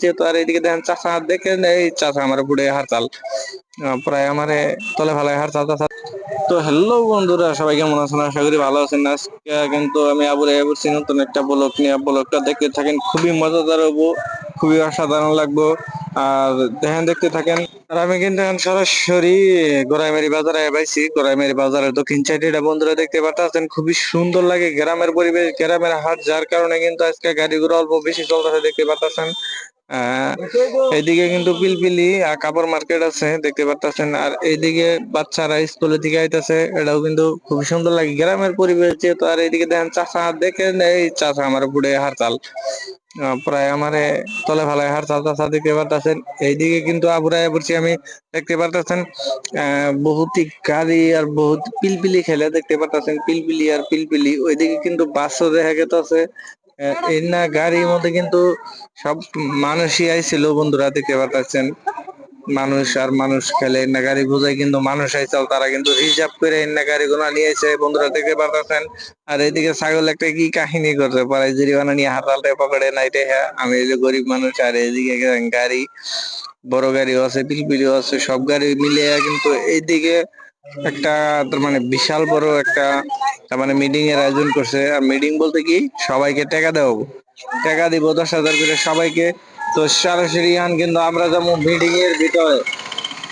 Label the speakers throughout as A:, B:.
A: যেহেতু আর এইদিকে দেখেন চাষা দেখেন এই চাষা আমার বুড়ে হারতাল। প্রায় আমারে তলে ভালো হারতাল চাষা। তো হ্যালো বন্ধুরা, সবাই কেমন আছেন? আশা করি ভালো আছেন। আজকে কিন্তু আমি আবুরে বলছি নতুন একটা ব্লগ নিয়ে ব্লগটা দেখতে থাকেন। খুবই মজাদার হব, খুবই অসাধারণ লাগবো। আর দেখেন, দেখতে থাকেন। আর আমি কিন্তু এখন সরাসরি গোড়াইমারি বাজারে পাইছি। গোড়াইমারি বাজারের দক্ষিণ সাইডে বন্ধুরা দেখতে পাচ্ছেন খুবই সুন্দর লাগে গ্রামের পরিবেশ, গ্রামের হাট, যার কারণে কিন্তু আজকে গাড়িগুলো অল্প বেশি চলতেছে, দেখতে পাচ্ছেন এইদিকে কিন্তু পিলপিলি আর কাপড় মার্কেট আছে দেখতে পাচ্ছেন আর এইদিকে বাচ্চারা স্কুলে থেকে আইতাছে এটাও কিন্তু খুব সুন্দর লাগে। গ্রামের পরিবেশ যেহেতু আর এইদিকে দেখেন চাষা দেখেন এই চাষা আমার বুড়ে হারতাল। প্রায় আমার তলে ভালো হারতাল চাষা দেখতে পাচ্ছেন এইদিকে কিন্তু আবুরায় পড়ছি আমি দেখতে আহ বহুত গাড়ি আর বহুত পিলপিলি খেলে দেখতে পাচ্ছেন পিলপিলি আর পিলপিলি ওইদিকে কিন্তু বাসও দেখা এই না গাড়ির মধ্যে কিন্তু সব মানুষই আইছিল বন্ধুরা দেখতে পাচ্ছেন মানুষ আর মানুষ খেলে এন্না গাড়ি বোঝায় কিন্তু মানুষ আইসাল তারা কিন্তু রিজার্ভ করে এন্না গাড়ি গুলো নিয়ে এসে বন্ধুরা দেখতে পাচ্ছেন আর এইদিকে ছাগল একটা কি কাহিনী করছে? পরে জরিমানা নিয়ে হাতালটা পকেটে নাই হ্যাঁ আমি এই যে গরিব মানুষ আর এইদিকে গাড়ি বড় গাড়িও আছে পিলপিলিও আছে সব গাড়ি মিলিয়ে কিন্তু এইদিকে একটা মানে বিশাল বড় একটা তার মানে মিটিং এর আয়োজন করছে। আর মিটিং বলতে কি, সবাইকে টাকা দেওয়া টাকা দিব, দশ হাজার করে সবাইকে। তো সরাসরি আন, কিন্তু আমরা যেমন মিটিং এর ভিতরে।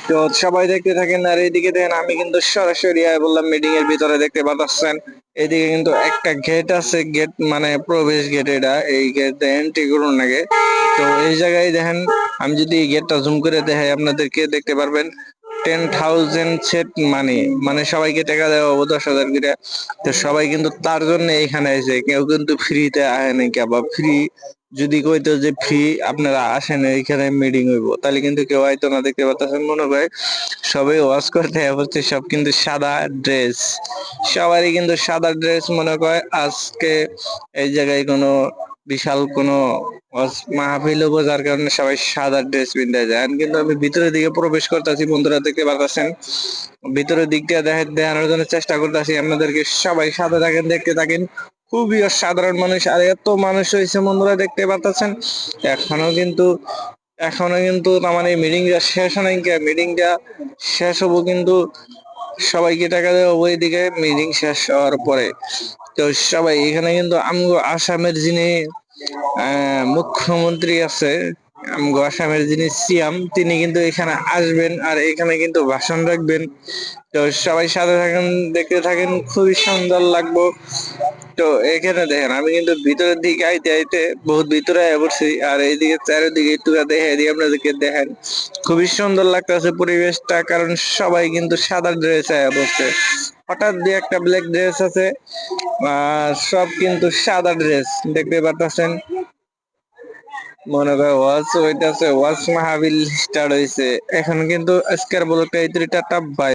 A: তো সবাই দেখতে থাকেন, আর এইদিকে দেখেন, আমি কিন্তু সরাসরি বললাম মিটিং এর ভিতরে দেখতে পাচ্ছেন। এদিকে কিন্তু একটা গেট আছে গেট মানে প্রবেশ গেট এটা। এই গেট এন্ট্রি করুন আগে। তো এই জায়গায় দেখেন, আমি যদি গেটটা জুম করে দেখাই, আপনাদেরকে দেখতে পারবেন। টেন থাউজেন্ড সেট মানি মানে সবাইকে টাকা দেওয়া হব, দশ হাজার করে। তো সবাই কিন্তু তার জন্য এখানে এসে কেউ কিন্তু ফ্রিতে আহে নাই বা ফ্রি যদি কইতো যে ফ্রি আপনারা আসেন এইখানে মিটিং হইব। তাহলে কিন্তু কেউ হয়তো না, দেখতে পাচ্ছেন মনে করে সবাই ওয়াশ করতে হচ্ছে সব কিন্তু সাদা ড্রেস সবারই কিন্তু সাদা ড্রেস মনে করে আজকে এই জায়গায় কোনো বিশাল কোনো মাহফিল হব যার কারণে সবাই সাদা ড্রেস পিনতে যায়। কিন্তু আমি ভিতরের দিকে প্রবেশ করতেছি, বন্ধুরা দেখতে পারতেছেন। ভিতরের দিকটা দেখে দেখানোর জন্য চেষ্টা করতেছি আপনাদেরকে সবাই সাদা থাকেন, দেখতে থাকেন। খুবই সাধারণ মানুষ, আর এত মানুষ হয়েছে বন্ধুরা, দেখতে পাচ্ছেন এখনও কিন্তু এখনও কিন্তু তার মানে মিটিংটা শেষ হয় মিটিংটা শেষ হব কিন্তু সবাইকে টাকা দেওয়া ওইদিকে মিটিং শেষ হওয়ার পরে। তো সবাই এখানে কিন্তু আমগো আসামের যিনি মুখ্যমন্ত্রী আছে আসামের যিনি সিএম তিনি কিন্তু এখানে আসবেন আর এখানে কিন্তু ভাষণ রাখবেন। তো সবাই সাথে থাকেন, দেখতে থাকেন, খুবই সুন্দর লাগবো। তো এখানে দেখেন, আমি কিন্তু ভিতরের দিকে আইতে আইতে বহুত ভিতরে পড়ছি, আর এইদিকে চারিদিকে একটু দেখে দিই আপনাদেরকে দেখেন। খুবই সুন্দর লাগতেছে পরিবেশটা, কারণ সবাই কিন্তু সাদা ড্রেস আয়া পড়ছে। হঠাৎ দিয়ে একটা ব্ল্যাক ড্রেস আছে সব কিন্তু সাদা ড্রেস দেখতে পারতেছেন? মনে করে ওয়াজ হইতাছে ওয়াজ মাহাবিল স্টার্ট হয়েছে এখন কিন্তু আজকের ব্লগটা এই টাটা বাই